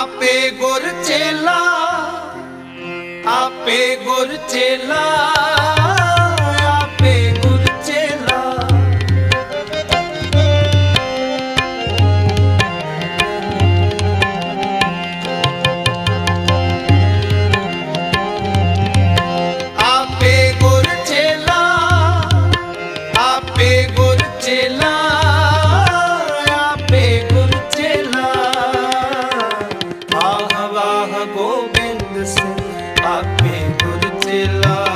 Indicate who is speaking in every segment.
Speaker 1: ਆਪੇ ਗੁਰ ਚੇਲਾ ਆਪੇ ਗੁਰ ਚੇਲਾ। ਗੁਰ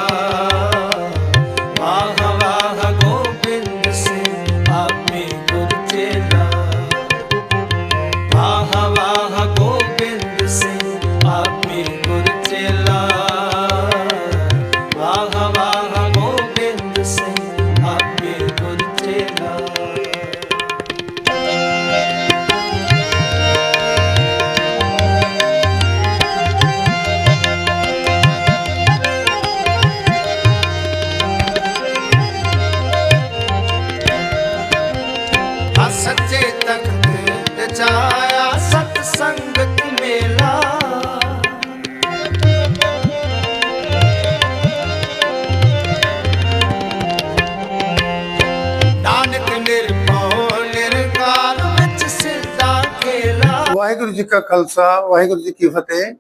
Speaker 2: ਵਾਹਿਗੁਰੂ ਜੀ ਕਾ ਖਾਲਸਾ, ਵਾਹਿਗੁਰੂ ਜੀ ਕੀ ਫਤਿਹ।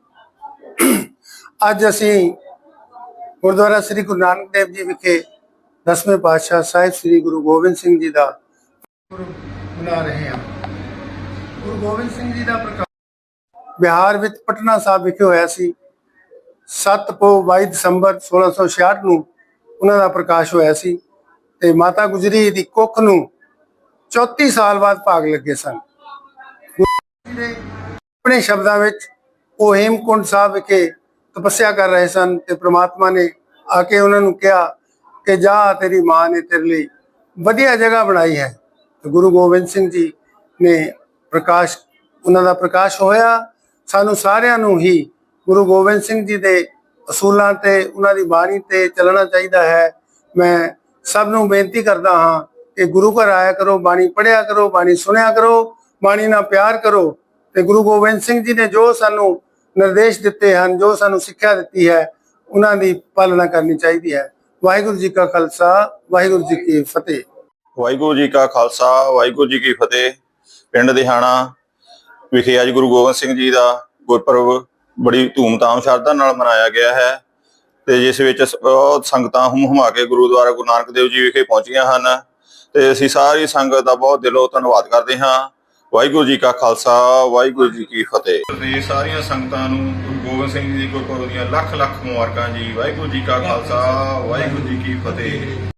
Speaker 2: ਅੱਜ ਅਸੀਂ ਗੁਰਦੁਆਰਾ ਸ੍ਰੀ ਗੁਰੂ ਨਾਨਕ ਦੇਵ ਜੀ ਵਿਖੇ ਦਸਵੇਂ ਪਾਤਸ਼ਾਹ ਸਾਹਿਬ ਸ੍ਰੀ ਗੁਰੂ ਗੋਬਿੰਦ ਸਿੰਘ ਜੀ ਦਾ ਗੁਰੂ ਮਨਾ ਰਹੇ ਹਾਂ। ਗੁਰੂ ਗੋਬਿੰਦ ਸਿੰਘ ਜੀ ਦਾ ਪ੍ਰਕਾਸ਼ ਬਿਹਾਰ ਵਿੱਚ ਪਟਨਾ ਸਾਹਿਬ ਵਿਖੇ ਹੋਇਆ ਸੀ। 7 ਪੋ 22 ਦਸੰਬਰ 1666 ਨੂੰ ਉਹਨਾਂ ਦਾ ਪ੍ਰਕਾਸ਼ ਹੋਇਆ ਸੀ ਤੇ ਮਾਤਾ ਗੁਜਰੀ ਦੀ ਕੁੱਖ ਨੂੰ 34 ਸਾਲ ਬਾਅਦ ਭਾਗ ਲੱਗੇ ਸਨ। ਆਪਣੇ ਸ਼ਬਦਾਂ ਵਿੱਚ ਉਹ ਹੇਮਕੁੰਡ ਸਾਹਿਬ ਵਿਖੇ ਤਪੱਸਿਆ ਕਰ ਰਹੇ ਸਨ ਤੇ ਪ੍ਰਮਾਤਮਾ ਨੇ ਆ ਕੇ ਉਹਨਾਂ ਨੂੰ ਕਿਹਾ ਕਿ ਜਾ ਤੇਰੀ ਮਾਂ ਨੇ ਤੇਰੇ ਲਈ ਵਧੀਆ ਜਗ੍ਹਾ ਬਣਾਈ ਹੈ। ਤੇ ਗੁਰੂ ਗੋਬਿੰਦ ਸਿੰਘ ਜੀ ਨੇ ਪ੍ਰਕਾਸ਼ ਉਹਨਾਂ ਦਾ ਪ੍ਰਕਾਸ਼ ਹੋਇਆ। ਸਾਨੂੰ ਸਾਰਿਆਂ ਨੂੰ ਹੀ ਗੁਰੂ ਗੋਬਿੰਦ ਸਿੰਘ ਜੀ ਦੇ ਅਸੂਲਾਂ ਤੇ, ਉਹਨਾਂ ਦੀ ਬਾਣੀ ਤੇ ਚੱਲਣਾ ਚਾਹੀਦਾ ਹੈ। ਮੈਂ ਸਭ ਨੂੰ ਬੇਨਤੀ ਕਰਦਾ ਹਾਂ ਕਿ ਗੁਰੂ ਘਰ ਆਇਆ ਕਰੋ, ਬਾਣੀ ਪੜ੍ਹਿਆ ਕਰੋ, ਬਾਣੀ ਸੁਣਿਆ ਕਰੋ। ਬਾਣੀ ਨਾਲ ਪਿਆਰ ਕਰੋ ਤੇ ਗੁਰੂ ਗੋਬਿੰਦ ਸਿੰਘ ਜੀ ਨੇ ਜੋ ਸਾਨੂੰ ਨਿਰਦੇਸ਼ ਦਿੱਤੇ ਹਨ, ਜੋ ਸਾਨੂੰ ਸਿੱਖਿਆ ਦਿੱਤੀ ਹੈ, ਉਹਨਾਂ ਦੀ ਪਾਲਣਾ ਕਰਨੀ ਚਾਹੀਦੀ ਹੈ। ਵਾਹਿਗੁਰੂ ਜੀ ਕਾ ਖਾਲਸਾ, ਵਾਹਿਗੁਰੂ ਜੀ ਕੀ ਫਤਿਹ।
Speaker 3: ਵਾਹਿਗੁਰੂ ਜੀ ਕਾ ਖਾਲਸਾ, ਵਾਹਿਗੁਰੂ ਜੀ ਕੀ ਫਤਿਹ। ਪਿੰਡ ਦਿਹਾਣਾ ਵਿਖੇ ਅੱਜ ਗੁਰੂ ਗੋਬਿੰਦ ਸਿੰਘ ਜੀ ਦਾ ਗੁਰਪੁਰਬ ਬੜੀ ਧੂਮਧਾਮ ਸ਼ਰਧਾ ਨਾਲ ਮਨਾਇਆ ਗਿਆ ਹੈ ਤੇ ਜਿਸ ਵਿੱਚ ਬਹੁਤ ਸੰਗਤਾਂ ਹੁਮ ਹੁਮਾ ਕੇ ਗੁਰਦੁਆਰਾ ਗੁਰੂ ਨਾਨਕ ਦੇਵ ਜੀ ਵਿਖੇ ਪਹੁੰਚੀਆਂ ਹਨ ਤੇ ਅਸੀਂ ਸਾਰੀ ਸੰਗਤ ਦਾ ਬਹੁਤ ਦਿਲੋਂ ਧੰਨਵਾਦ ਕਰਦੇ ਹਾਂ। ਵਾਹਿਗੁਰੂ ਜੀ ਕਾ ਖਾਲਸਾ, ਵਾਹਿਗੁਰੂ ਜੀ ਕੀ ਫਤਿਹ। ਤੇ ਸਾਰੀਆਂ ਸੰਗਤਾਂ ਨੂੰ ਗੁਰੂ ਗੋਬਿੰਦ ਸਿੰਘ ਜੀ ਦੇ ਗੁਰਪੁਰਬ ਦੀਆਂ ਲੱਖ ਲੱਖ ਮੁਬਾਰਕਾਂ ਜੀ। ਵਾਹਿਗੁਰੂ ਜੀ ਕਾ ਖਾਲਸਾ, ਵਾਹਿਗੁਰੂ ਜੀ ਕੀ ਫਤਿਹ।